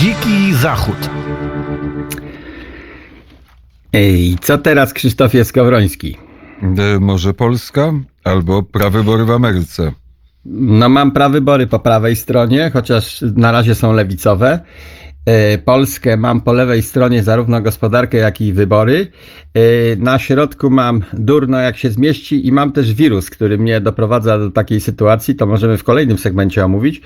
Dziki Zachód. Ej, co teraz Krzysztofie Skowroński? E, Może Polska albo prawybory w Ameryce. No mam prawybory po prawej stronie, chociaż na razie są lewicowe. E, Polskę mam po lewej stronie zarówno gospodarkę, jak i wybory. E, Na środku mam durno jak się zmieści i mam też wirus, który mnie doprowadza do takiej sytuacji, to możemy w kolejnym segmencie omówić,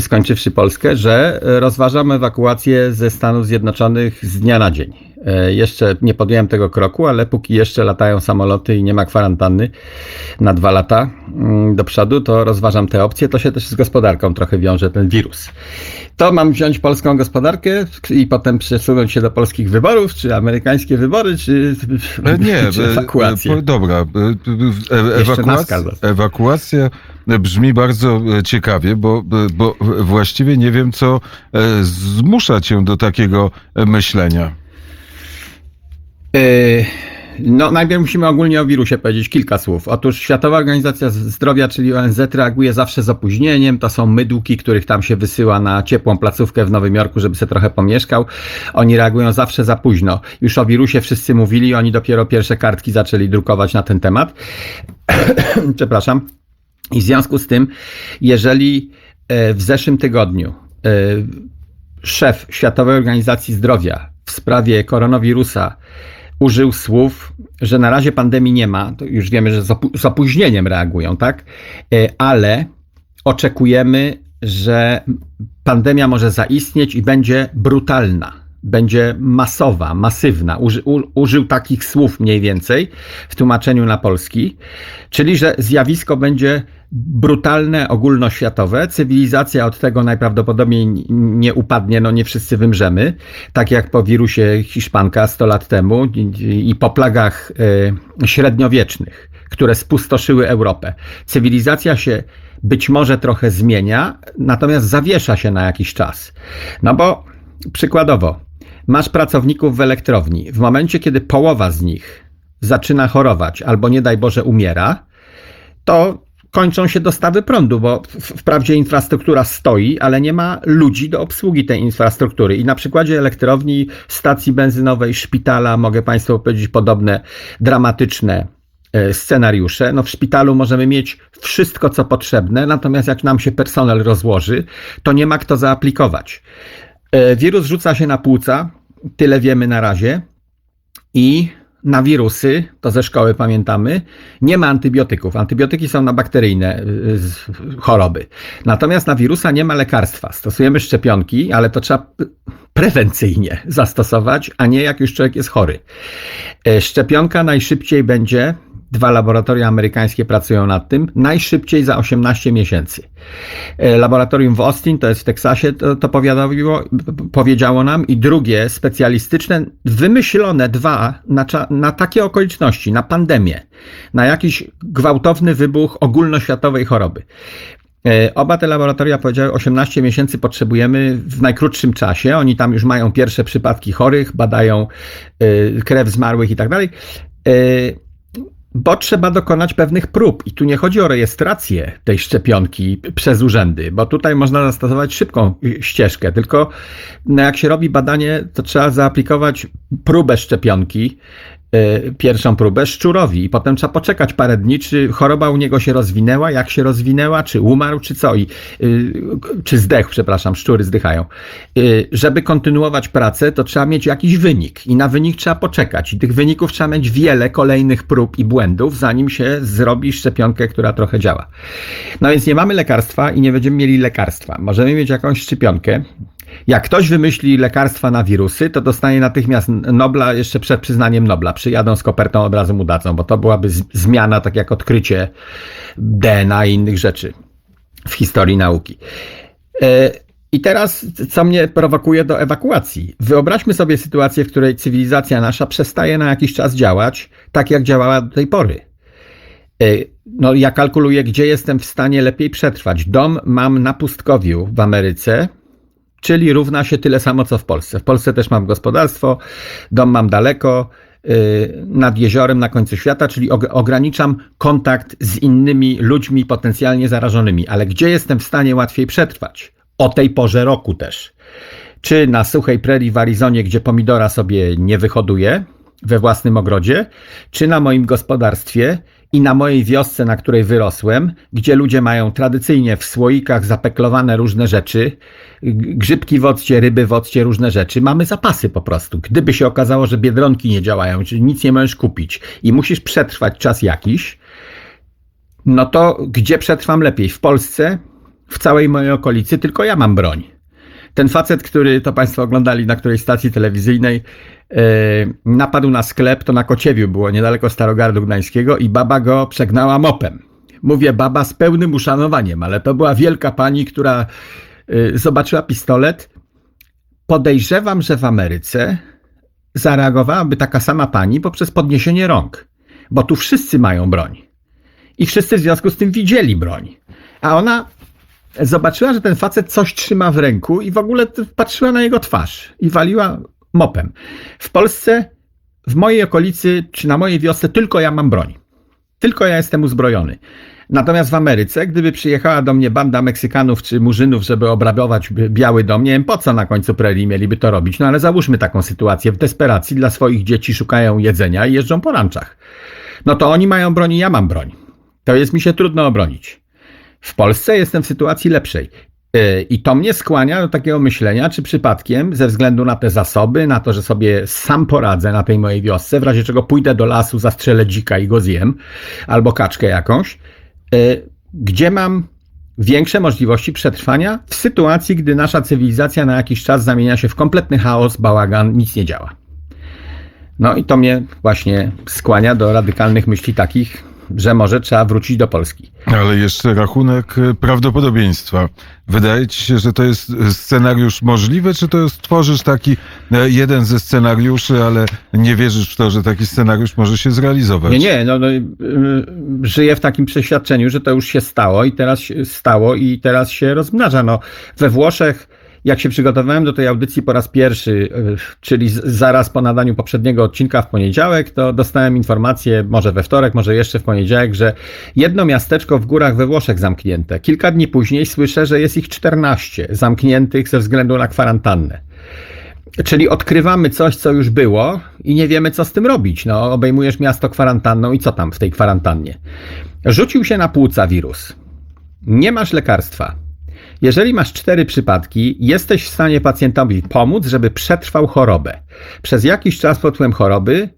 skończywszy Polskę, że rozważam ewakuację ze Stanów Zjednoczonych z dnia na dzień. E, Jeszcze nie podjąłem tego kroku, ale póki jeszcze latają samoloty i nie ma kwarantanny na dwa lata mm, do przodu, to rozważam te opcje. To się też z gospodarką trochę wiąże ten wirus. To mam wziąć polską gospodarkę i potem przesunąć się do polskich wyborów, czy amerykańskie wybory, czy, E, Nie, czy e, ewakuację. e, po- dobra. Ewakuacja, ewakuacja brzmi bardzo ciekawie, bo, bo właściwie nie wiem, co zmusza cię do takiego myślenia. Yy, No, najpierw musimy ogólnie o wirusie powiedzieć kilka słów. Otóż Światowa Organizacja Zdrowia, czyli ONZ, reaguje zawsze z opóźnieniem. To są mydłki, których tam się wysyła na ciepłą placówkę w Nowym Jorku, żeby sobie trochę pomieszkał. Oni reagują zawsze za późno. Już o wirusie wszyscy mówili, oni dopiero pierwsze kartki zaczęli drukować na ten temat. Przepraszam. I w związku z tym, jeżeli e, w zeszłym tygodniu e, szef Światowej Organizacji Zdrowia w sprawie koronawirusa użył słów, że na razie pandemii nie ma, to już wiemy, że z opóźnieniem reagują, tak? E, Ale oczekujemy, że pandemia może zaistnieć i będzie brutalna. Będzie masowa, masywna. Uży, u, użył takich słów mniej więcej w tłumaczeniu na polski, czyli że zjawisko będzie brutalne, ogólnoświatowe. Cywilizacja od tego najprawdopodobniej nie upadnie, no nie wszyscy wymrzemy. Tak jak po wirusie Hiszpanka 100 lat temu i, i po plagach e, średniowiecznych, które spustoszyły Europę. Cywilizacja się być może trochę zmienia, natomiast zawiesza się na jakiś czas. No bo przykładowo, masz pracowników w elektrowni. W momencie, kiedy połowa z nich zaczyna chorować albo nie daj Boże umiera, to kończą się dostawy prądu, bo wprawdzie infrastruktura stoi, ale nie ma ludzi do obsługi tej infrastruktury. I na przykładzie elektrowni, stacji benzynowej, szpitala mogę Państwu opowiedzieć podobne dramatyczne e, scenariusze. No w szpitalu możemy mieć wszystko, co potrzebne, natomiast jak nam się personel rozłoży, to nie ma kto zaaplikować. E, Wirus rzuca się na płuca, tyle wiemy na razie. I na wirusy, to ze szkoły pamiętamy, nie ma antybiotyków. Antybiotyki są na bakteryjne y, z- choroby. Natomiast na wirusa nie ma lekarstwa. Stosujemy szczepionki, ale to trzeba prewencyjnie zastosować, a nie jak już człowiek jest chory. E, Szczepionka najszybciej będzie, dwa laboratoria amerykańskie pracują nad tym, najszybciej za 18 miesięcy. E, Laboratorium w Austin, to jest w Teksasie, to, to powiadomiło, powiedziało nam, i drugie specjalistyczne, wymyślone dwa na, na takie okoliczności, na pandemię, na jakiś gwałtowny wybuch ogólnoświatowej choroby. E, Oba te laboratoria powiedziały, 18 miesięcy potrzebujemy w najkrótszym czasie. Oni tam już mają pierwsze przypadki chorych, badają e, krew zmarłych i tak dalej. Bo trzeba dokonać pewnych prób. I tu nie chodzi o rejestrację tej szczepionki przez urzędy, bo tutaj można zastosować szybką y, ścieżkę, tylko no jak się robi badanie, to trzeba zaaplikować próbę szczepionki, pierwszą próbę szczurowi i potem trzeba poczekać parę dni, czy choroba u niego się rozwinęła, jak się rozwinęła, czy umarł, czy co, i, y, czy zdechł, przepraszam, szczury zdychają. Y, Żeby kontynuować pracę, to trzeba mieć jakiś wynik i na wynik trzeba poczekać. I tych wyników trzeba mieć wiele kolejnych prób i błędów, zanim się zrobi szczepionkę, która trochę działa. No więc nie mamy lekarstwa i nie będziemy mieli lekarstwa. Możemy mieć jakąś szczepionkę. Jak ktoś wymyśli lekarstwa na wirusy, to dostanie natychmiast Nobla jeszcze przed przyznaniem Nobla. Przyjadą z kopertą, od razu mu dadzą, bo to byłaby zmiana, tak jak odkrycie DNA i innych rzeczy w historii nauki. E, I teraz, co mnie prowokuje do ewakuacji? Wyobraźmy sobie sytuację, w której cywilizacja nasza przestaje na jakiś czas działać tak, jak działała do tej pory. Y, No, ja kalkuluję, gdzie jestem w stanie lepiej przetrwać. Dom mam na pustkowiu w Ameryce, czyli równa się tyle samo co w Polsce. W Polsce też mam gospodarstwo, dom mam daleko, y, nad jeziorem na końcu świata, czyli og- ograniczam kontakt z innymi ludźmi potencjalnie zarażonymi. Ale gdzie jestem w stanie łatwiej przetrwać? O tej porze roku też. Czy na suchej prerii w Arizonie, gdzie pomidora sobie nie wyhoduję we własnym ogrodzie, czy na moim gospodarstwie i na mojej wiosce, na której wyrosłem, gdzie ludzie mają tradycyjnie w słoikach zapeklowane różne rzeczy, grzybki w ryby w różne rzeczy. Mamy zapasy po prostu. Gdyby się okazało, że biedronki nie działają, czyli nic nie możesz kupić i musisz przetrwać czas jakiś, no to gdzie przetrwam lepiej? W Polsce, w całej mojej okolicy, tylko ja mam broń. Ten facet, który to Państwo oglądali na którejś stacji telewizyjnej, e, napadł na sklep, to na Kociewiu było, niedaleko Starogardu Gdańskiego i baba go przegnała mopem. Mówię baba z pełnym uszanowaniem, ale to była wielka pani, która e, zobaczyła pistolet. Podejrzewam, że w Ameryce zareagowałaby taka sama pani poprzez podniesienie rąk, bo tu wszyscy mają broń. I wszyscy w związku z tym widzieli broń. A ona zobaczyła, że ten facet coś trzyma w ręku i w ogóle patrzyła na jego twarz i waliła mopem. W Polsce, w mojej okolicy czy na mojej wiosce tylko ja mam broń. Tylko ja jestem uzbrojony. Natomiast w Ameryce, gdyby przyjechała do mnie banda Meksykanów czy Murzynów, żeby obrabować Biały Dom, nie wiem po co na końcu prerii mieliby to robić, no ale załóżmy taką sytuację. W desperacji dla swoich dzieci szukają jedzenia i jeżdżą po ranczach. No to oni mają broń i ja mam broń. To jest mi się trudno obronić. W Polsce jestem w sytuacji lepszej. Yy, I to mnie skłania do takiego myślenia, czy przypadkiem, ze względu na te zasoby, na to, że sobie sam poradzę na tej mojej wiosce, w razie czego pójdę do lasu, zastrzelę dzika i go zjem, albo kaczkę jakąś, yy, gdzie mam większe możliwości przetrwania w sytuacji, gdy nasza cywilizacja na jakiś czas zamienia się w kompletny chaos, bałagan, nic nie działa. No i to mnie właśnie skłania do radykalnych myśli takich, że może trzeba wrócić do Polski. Ale jeszcze rachunek e, prawdopodobieństwa. Wydaje ci się, że to jest e, scenariusz możliwy, czy to jest, tworzysz taki e, jeden ze scenariuszy, ale nie wierzysz w to, że taki scenariusz może się zrealizować? Nie, nie, no, no żyję w takim przeświadczeniu, że to już się stało i teraz się stało i teraz się rozmnaża. No, we Włoszech, jak się przygotowałem do tej audycji po raz pierwszy, y, czyli zaraz po nadaniu poprzedniego odcinka w poniedziałek, to dostałem informację, może we wtorek, może jeszcze w poniedziałek, że jedno miasteczko w górach we Włoszech zamknięte. Kilka dni później słyszę, że jest ich 14 zamkniętych ze względu na kwarantannę. Czyli odkrywamy coś, co już było i nie wiemy, co z tym robić. No, obejmujesz miasto kwarantanną i co tam w tej kwarantannie? Rzucił się na płuca wirus. Nie masz lekarstwa. Jeżeli masz cztery przypadki, jesteś w stanie pacjentowi pomóc, żeby przetrwał chorobę. Przez jakiś czas pod wpływem choroby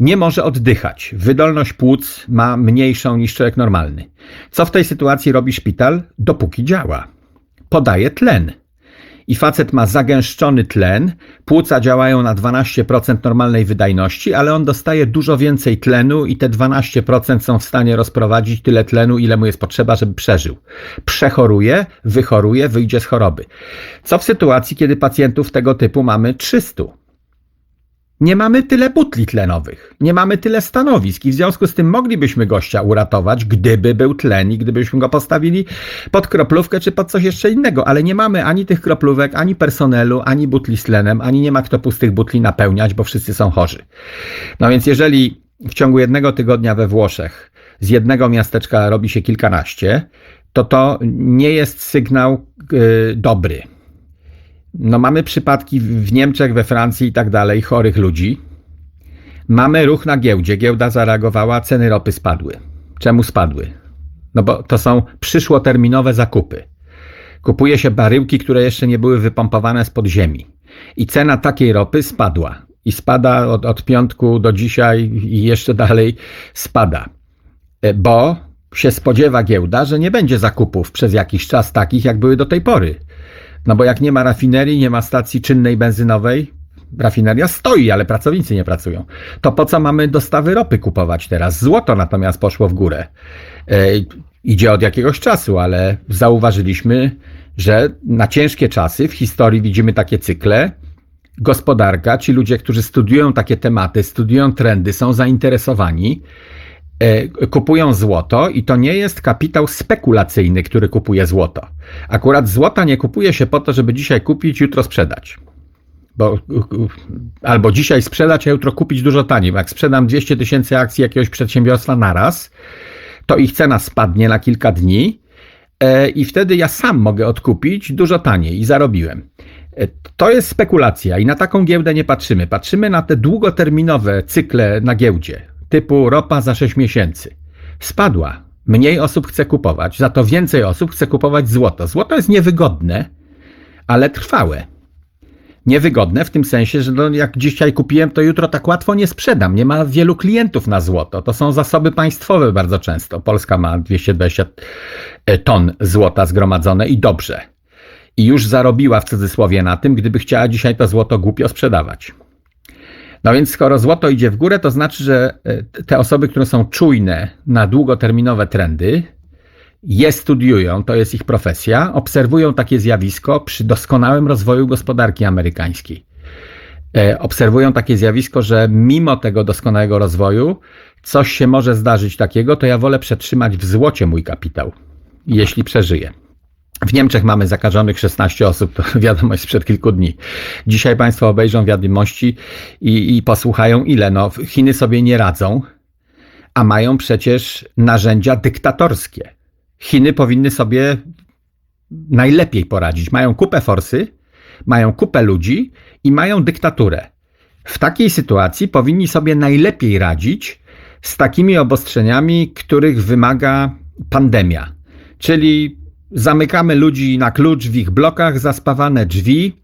nie może oddychać. Wydolność płuc ma mniejszą niż człowiek normalny. Co w tej sytuacji robi szpital? Dopóki działa. Podaje tlen i facet ma zagęszczony tlen, płuca działają na 12% normalnej wydajności, ale on dostaje dużo więcej tlenu i te 12% są w stanie rozprowadzić tyle tlenu, ile mu jest potrzeba, żeby przeżył. Przechoruje, wychoruje, wyjdzie z choroby. Co w sytuacji, kiedy pacjentów tego typu mamy 300? Nie mamy tyle butli tlenowych, nie mamy tyle stanowisk i w związku z tym moglibyśmy gościa uratować, gdyby był tlen i gdybyśmy go postawili pod kroplówkę czy pod coś jeszcze innego, ale nie mamy ani tych kroplówek, ani personelu, ani butli z tlenem, ani nie ma kto pustych butli napełniać, bo wszyscy są chorzy. No więc jeżeli w ciągu jednego tygodnia we Włoszech z jednego miasteczka robi się kilkanaście, to to nie jest sygnał yy, dobry. No mamy przypadki w Niemczech, we Francji i tak dalej, chorych ludzi. Mamy ruch na giełdzie. Giełda zareagowała, ceny ropy spadły. Czemu spadły? No bo to są przyszłoterminowe zakupy. Kupuje się baryłki, które jeszcze nie były wypompowane spod ziemi. I cena takiej ropy spadła. I spada od, od piątku do dzisiaj i jeszcze dalej spada. E, Bo się spodziewa giełda, że nie będzie zakupów przez jakiś czas takich, jak były do tej pory. No bo jak nie ma rafinerii, nie ma stacji czynnej benzynowej, rafineria stoi, ale pracownicy nie pracują. To po co mamy dostawy ropy kupować teraz? Złoto natomiast poszło w górę. E, idzie od jakiegoś czasu, ale zauważyliśmy, że na ciężkie czasy w historii widzimy takie cykle. Gospodarka, ci ludzie, którzy studiują takie tematy, studiują trendy, są zainteresowani, kupują złoto i to nie jest kapitał spekulacyjny, który kupuje złoto. Akurat złota nie kupuje się po to, żeby dzisiaj kupić, jutro sprzedać. Bo, albo dzisiaj sprzedać, a jutro kupić dużo taniej. Jak sprzedam 200 tysięcy akcji jakiegoś przedsiębiorstwa naraz, to ich cena spadnie na kilka dni e, i wtedy ja sam mogę odkupić dużo taniej i zarobiłem. E, To jest spekulacja i na taką giełdę nie patrzymy. Patrzymy na te długoterminowe cykle na giełdzie, typu ropa za 6 miesięcy. Spadła. Mniej osób chce kupować, za to więcej osób chce kupować złoto. Złoto jest niewygodne, ale trwałe. Niewygodne w tym sensie, że no jak dzisiaj kupiłem, to jutro tak łatwo nie sprzedam. Nie ma wielu klientów na złoto. To są zasoby państwowe bardzo często. Polska ma 220 ton złota zgromadzone i dobrze. I już zarobiła w cudzysłowie na tym, gdyby chciała dzisiaj to złoto głupio sprzedawać. No więc skoro złoto idzie w górę, to znaczy, że e, te osoby, które są czujne na długoterminowe trendy, je studiują, to jest ich profesja, obserwują takie zjawisko przy doskonałym rozwoju gospodarki amerykańskiej. E, Obserwują takie zjawisko, że mimo tego doskonałego rozwoju coś się może zdarzyć takiego, to ja wolę przetrzymać w złocie mój kapitał, jeśli przeżyję. W Niemczech mamy zakażonych 16 osób, wiadomość sprzed kilku dni. Dzisiaj Państwo obejrzą wiadomości i, i posłuchają ile. No, Chiny sobie nie radzą, a mają przecież narzędzia dyktatorskie. Chiny powinny sobie najlepiej poradzić. Mają kupę forsy, mają kupę ludzi i mają dyktaturę. W takiej sytuacji powinni sobie najlepiej radzić z takimi obostrzeniami, których wymaga pandemia. Czyli zamykamy ludzi na klucz w ich blokach, zaspawane drzwi.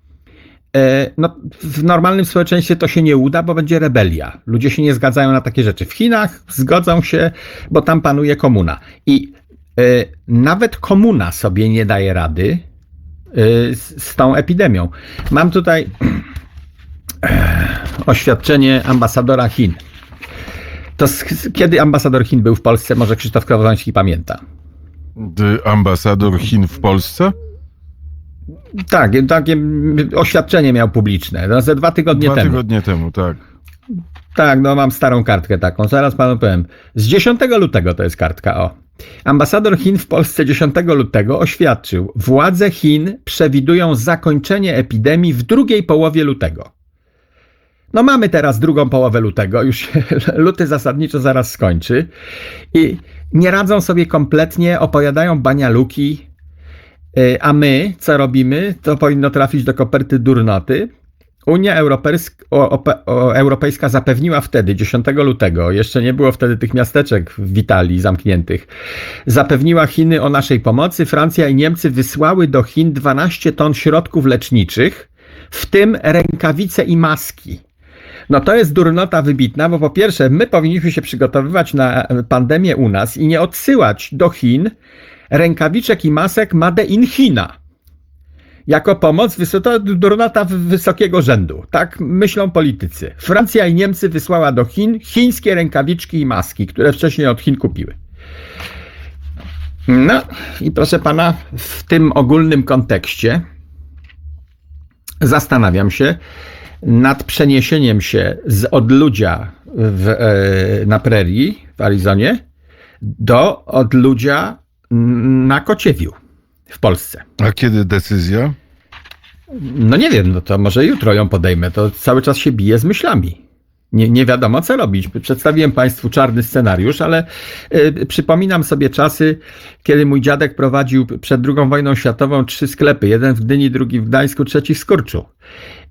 E, No, w normalnym społeczeństwie to się nie uda, bo będzie rebelia. Ludzie się nie zgadzają na takie rzeczy. W Chinach zgodzą się, bo tam panuje komuna. I e, nawet komuna sobie nie daje rady e, z, tą epidemią. Mam tutaj oświadczenie ambasadora Chin. To kiedy ambasador Chin był w Polsce, może Krzysztof Krowoński pamięta. Ambasador Chin w Polsce? Tak, takie oświadczenie miał publiczne, no, ze dwa tygodnie Dwa temu. tygodnie temu, tak. Tak, no mam starą kartkę taką, zaraz panu powiem. Z 10 lutego to jest kartka, o. Ambasador Chin w Polsce 10 lutego oświadczył, władze Chin przewidują zakończenie epidemii w drugiej połowie lutego. No mamy teraz drugą połowę lutego, już luty zasadniczo zaraz skończy i nie radzą sobie kompletnie, opowiadają banialuki, Y, A my, co robimy, to powinno trafić do koperty durnoty. Unia Europejska, zapewniła wtedy, 10 lutego, jeszcze nie było wtedy tych miasteczek w Italii zamkniętych, zapewniła Chiny o naszej pomocy. Francja i Niemcy wysłały do Chin 12 ton środków leczniczych, w tym rękawice i maski. No to jest durnota wybitna, bo po pierwsze, my powinniśmy się przygotowywać na pandemię u nas i nie odsyłać do Chin rękawiczek i masek Made in China. Jako pomoc to durnota wysokiego rzędu. Tak myślą politycy. Francja i Niemcy wysłała do Chin chińskie rękawiczki i maski, które wcześniej od Chin kupiły. No i proszę pana, w tym ogólnym kontekście zastanawiam się nad przeniesieniem się z odludzia w, e, na prerii w Arizonie do odludzia na Kociewiu w Polsce. A kiedy decyzja? No nie wiem, no to może jutro ją podejmę. To cały czas się bije z myślami. Nie, nie wiadomo, co robić. Przedstawiłem Państwu czarny scenariusz, ale y, przypominam sobie czasy, kiedy mój dziadek prowadził przed II wojną światową trzy sklepy. Jeden w Gdyni, drugi w Gdańsku, trzeci w Skurczu.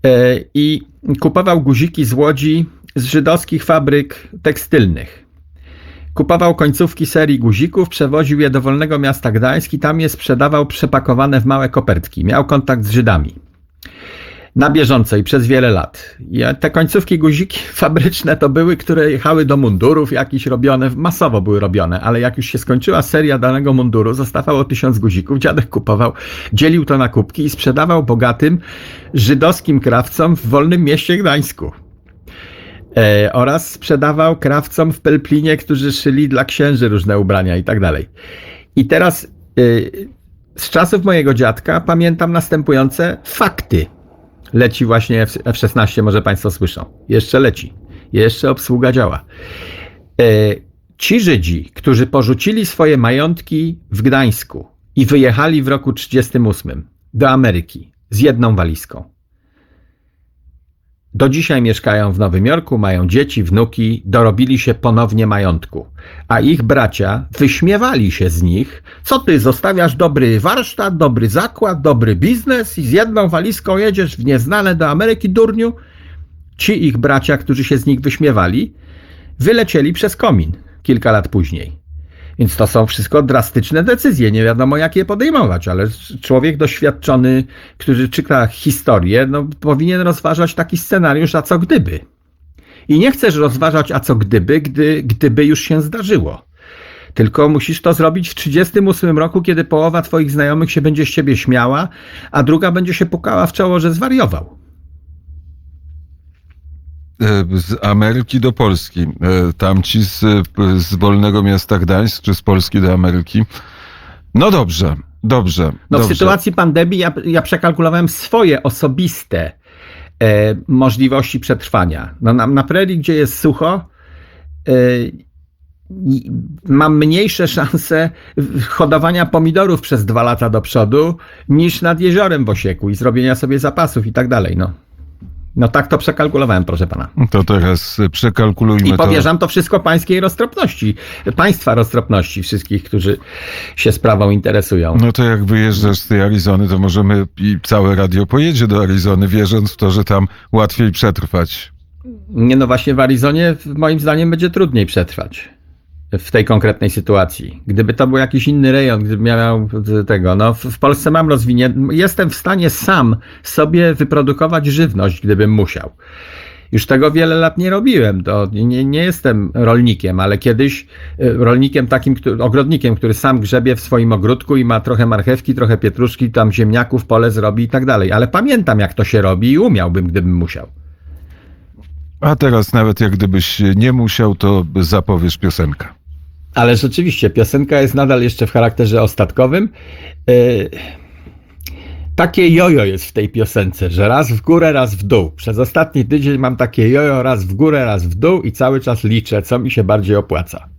Y, I kupował guziki z Łodzi z żydowskich fabryk tekstylnych. Kupował końcówki serii guzików, przewoził je do wolnego miasta Gdańsk i tam je sprzedawał przepakowane w małe kopertki. Miał kontakt z Żydami. Na bieżąco i przez wiele lat. I te końcówki guziki fabryczne to były, które jechały do mundurów jakiś robione, masowo były robione, ale jak już się skończyła seria danego munduru, zostawało tysiąc guzików, dziadek kupował, dzielił to na kubki i sprzedawał bogatym żydowskim krawcom w wolnym mieście Gdańsku e, oraz sprzedawał krawcom w Pelplinie, którzy szyli dla księży różne ubrania i tak dalej. I teraz e, z czasów mojego dziadka pamiętam następujące fakty. Leci właśnie F- F-16, może Państwo słyszą. Jeszcze leci. Jeszcze obsługa działa. E, ci Żydzi, którzy porzucili swoje majątki w Gdańsku i wyjechali w roku 1938 do Ameryki z jedną walizką. Do dzisiaj mieszkają w Nowym Jorku, mają dzieci, wnuki, dorobili się ponownie majątku. A ich bracia wyśmiewali się z nich. Co ty, zostawiasz dobry warsztat, dobry zakład, dobry biznes i z jedną walizką jedziesz w nieznane do Ameryki, durniu? Ci ich bracia, którzy się z nich wyśmiewali, wylecieli przez komin kilka lat później. Więc to są wszystko drastyczne decyzje, nie wiadomo jak je podejmować, ale człowiek doświadczony, który czyta historię, no, powinien rozważać taki scenariusz, a co gdyby. I nie chcesz rozważać, a co gdyby, gdy, gdyby już się zdarzyło. Tylko musisz to zrobić w 38 roku, kiedy połowa twoich znajomych się będzie z ciebie śmiała, a druga będzie się pukała w czoło, że zwariował. E, Z Ameryki do Polski. E, Tamci z, z wolnego miasta Gdańsk, czy z Polski do Ameryki. No dobrze, dobrze. No dobrze. w sytuacji pandemii ja, ja przekalkulowałem swoje osobiste e, możliwości przetrwania. No na, na prerii, gdzie jest sucho, e, mam mniejsze szanse hodowania pomidorów przez dwa lata do przodu niż nad jeziorem w Osieku i zrobienia sobie zapasów i tak dalej. No, no tak to przekalkulowałem, proszę pana. To teraz przekalkulujmy I to. powierzam to wszystko pańskiej roztropności, państwa roztropności, wszystkich, którzy się sprawą interesują. No to jak wyjeżdżasz z tej Arizony, to możemy i całe radio pojedzie do Arizony, wierząc w to, że tam łatwiej przetrwać. Nie, no właśnie w Arizonie moim zdaniem będzie trudniej przetrwać w tej konkretnej sytuacji. Gdyby to był jakiś inny rejon, gdybym miał tego, no w, Polsce mam rozwinięty, jestem w stanie sam sobie wyprodukować żywność, gdybym musiał. Już tego wiele lat nie robiłem, to nie, nie jestem rolnikiem, ale kiedyś e, rolnikiem takim, który, ogrodnikiem, który sam grzebie w swoim ogródku i ma trochę marchewki, trochę pietruszki, tam ziemniaków, pole zrobi i tak dalej. Ale pamiętam jak to się robi i umiałbym, gdybym musiał. A teraz nawet jak gdybyś nie musiał, to zapowiesz piosenkę. Ale rzeczywiście, piosenka jest nadal jeszcze w charakterze ostatkowym. Yy, Takie jojo jest w tej piosence, że raz w górę, raz w dół. Przez ostatni tydzień mam takie jojo raz w górę, raz w dół i cały czas liczę, co mi się bardziej opłaca.